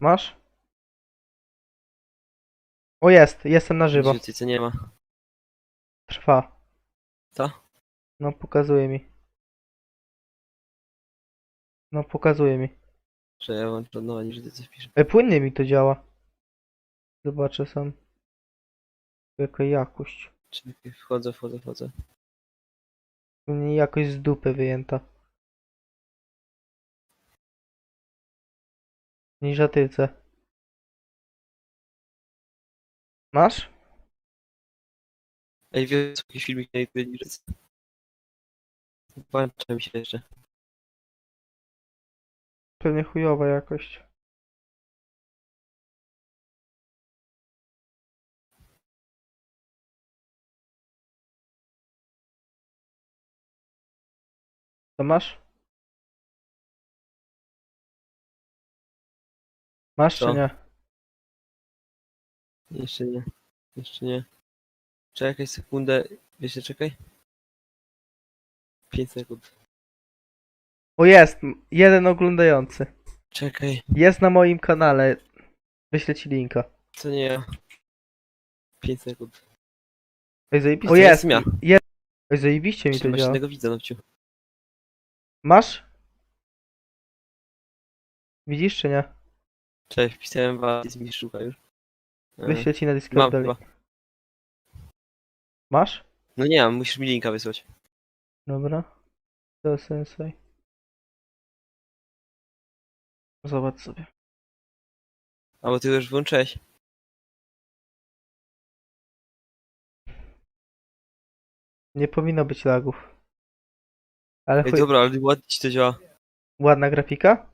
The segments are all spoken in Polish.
Masz? O jest, jestem na żywo. Co nie ma. Trwa. Co? No pokazuje mi. No pokazuje mi. Że ja mam trudnowanie, że ty coś. E, płynnie mi to działa. Zobaczę sam. Jaka jakość. Czekaj, wchodzę, wchodzę, wchodzę. Mnie jakość z dupy wyjęta. Niż tyce. Masz? Ej, wiesz, jakiś filmik na YouTube niż Włącza mi się jeszcze. Pewnie chujowa jakość. To masz? Masz czy Co? nie? Jeszcze nie. Jeszcze nie. Czekaj sekundę. Jeszcze czekaj. 5 sekund. O jest! Jeden oglądający. Czekaj. Jest na moim kanale. Wyślę ci linka. To nie ja. 5 sekund. Oj, zajebiście. O jest ja. jest. Oj, zajebiście mi Czyli to masz działa. jednego widza, Nopciu. Masz? Widzisz czy nie? Cześć, wpisałem was i mi szuka już. E, Wyślę ci na Mam Discord dalej. chyba. Masz? No nie mam, musisz mi linka wysłać. Dobra. To sensej. Zobacz sobie. Albo ty już włączyłeś. Nie powinno być lagów. Ale Ej, chuj, dobra, ale ładnie ci to działa. ładna grafika?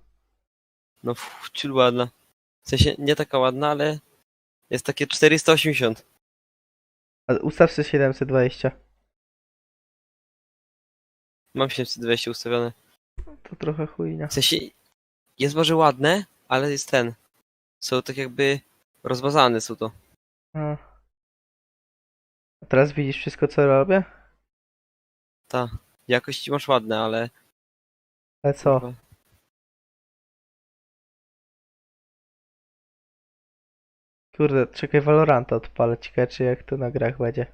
No, f- ciul ładna. W sensie, nie taka ładna, ale jest takie 480. A ustaw sobie 720. Mam 720 ustawione. To trochę chujnia. W sensie, jest może ładne, ale jest ten. Są tak jakby rozmazane są to. A. A teraz widzisz wszystko co robię? Ta. Jakości masz ładne, ale... Ale co? Kurde, czekaj Valoranta odpalę. Ciekawe czy jak to na grach będzie.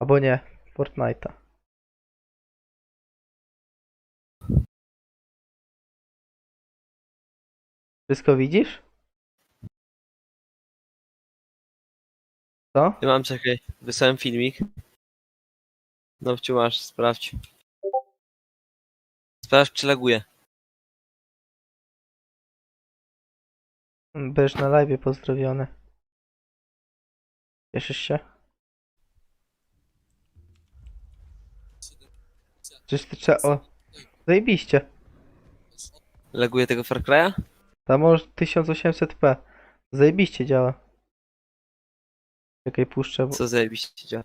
Albo nie. Fortnite'a. Wszystko widzisz? Co? Mam, czekaj, wysłałem filmik. No, masz, sprawdź. Sprawdź, czy laguje. Będziesz na live pozdrowiony. Cieszysz się? Czyż ty trzeba... O! Zajebiście. Laguje tego Far Cry'a? Tam może 1800p. Zajebiście działa. Czekaj, puszczę, bo... Co zajebiście działa.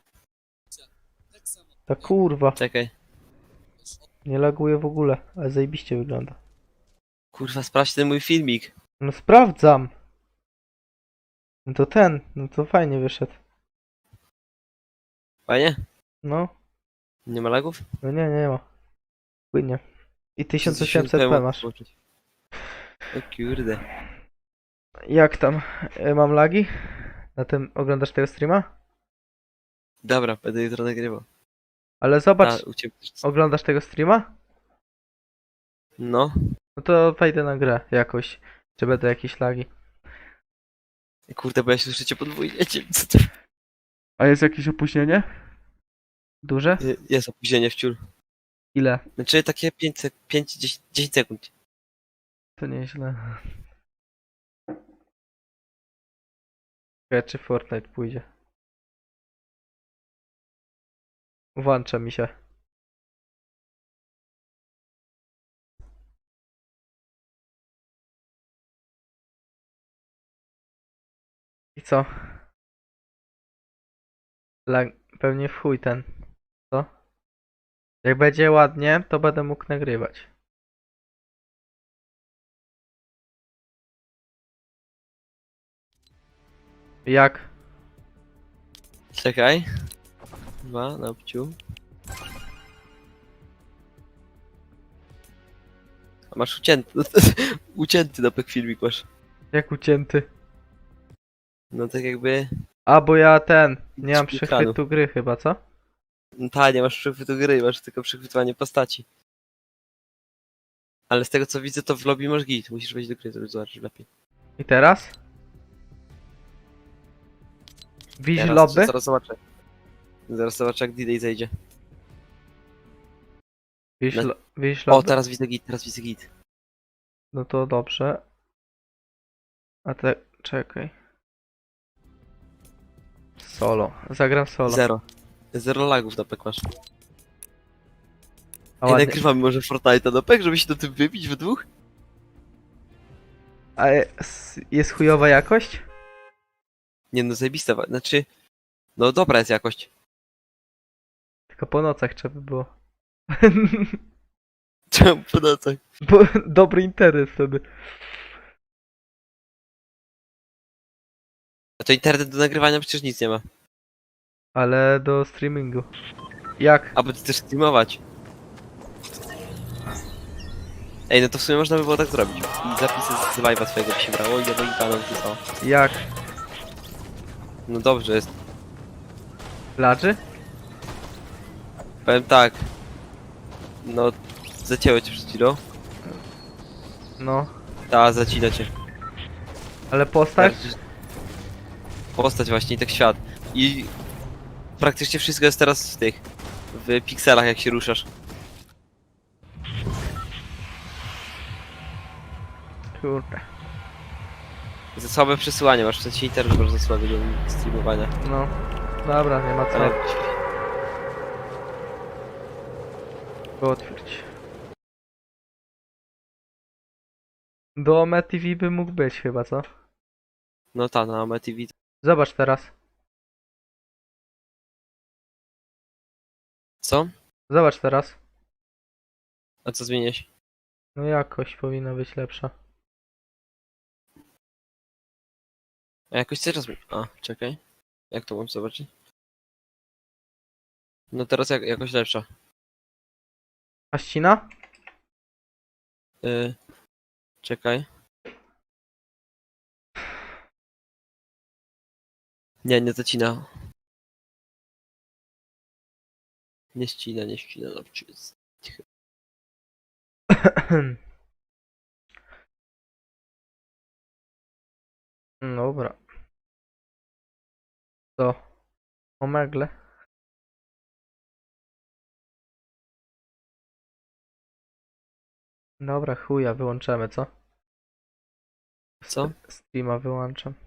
Ta kurwa. Czekaj. Nie laguje w ogóle, ale zajebiście wygląda. Kurwa, sprawdź ten mój filmik. No sprawdzam! No to ten, no to fajnie wyszedł. Fajnie? No, Nie ma lagów? no nie, nie ma. Płynie. I 1800p 1800p masz. włączyć. O kurde. Jak tam? E, Mam lagi? Na tym oglądasz tego streama? Dobra, będę jutro nagrywał. Ale zobacz, Ta, u ciebie też. oglądasz tego streama? No. No to wejdę na grę jakoś. Czy będą jakieś lagi. Kurde, bo ja się słyszycie podwójnie. Nie wiem, co to... A jest jakieś opóźnienie? Duże? Jest opóźnienie w ciul. Ile? Znaczy takie 5, sek- 5 10, 10 sekund. To nieźle. Ciekawe, czy Fortnite pójdzie. Włącza mi się. I co? Lag... Pewnie w chuj ten. Co? Jak będzie ładnie, to będę mógł nagrywać. Jak? Czekaj. Dwa, na obciu. A masz ucięty. ucięty dopek filmik masz. Jak ucięty. No tak jakby... A, bo ja ten, nie mam Ekranu. przechwytu gry chyba, co? No ta, nie masz przechwytu gry, masz tylko przechwytywanie postaci. Ale z tego co widzę, to w lobby masz git. Musisz wejść do gry, to zobaczysz lepiej. I teraz? Widzisz Teraz, lobby? Zaraz zobaczę. Zaraz zobaczę, jak D-Day zejdzie. Widzisz, lo- widzisz O, lobby? teraz widzę git, teraz widzę git. No to dobrze. A te, czekaj. Solo. Zagram solo. Zero. Zero lagów na pek masz. A, Ej, ładnie. nagrywamy może Fortnite'a na pek, żeby się do tym wybić we dwóch? A jest- jest chujowa jakość? Nie no, zajebista, wa- znaczy... No dobra jest jakość. Tylko po nocach trzeba by było. Czemu po nocach? Bo dobry internet wtedy. To internet do nagrywania przecież nic nie ma. Ale do streamingu. Jak? A bo ty chcesz streamować. Ej, no to w sumie można by było tak zrobić. I zapisy z live'a twojego by się brało i do kanał wrzucało. Jak? No dobrze jest. Ladży? Powiem tak. No, zacięło cię przed chwilą. No. Ta, zacina cię. Ale postać? Postać właśnie i tak świat. I praktycznie wszystko jest teraz w tych, w pikselach jak się ruszasz. Kurde. Za słabe przesyłanie masz, w sensie internet za słaby do streamowania. No. Dobra, nie ma co. Ale Go otwierć. Do Ome TV by mógł być chyba, co? no ta, na AME TV. Zobacz teraz. Co? Zobacz teraz. A co zmieniłeś? No jakość powinna być lepsza. A jakoś teraz... A, czekaj. Jak to mam zobaczyć? No teraz jak, jakoś lepsza. A ścina? Yy, czekaj. Nie, nie zacina. Nie ścina, nie ścina, no jest. Dobra. Co? Omegle? Dobra, chuja, wyłączamy, co? Co? Streama wyłączam.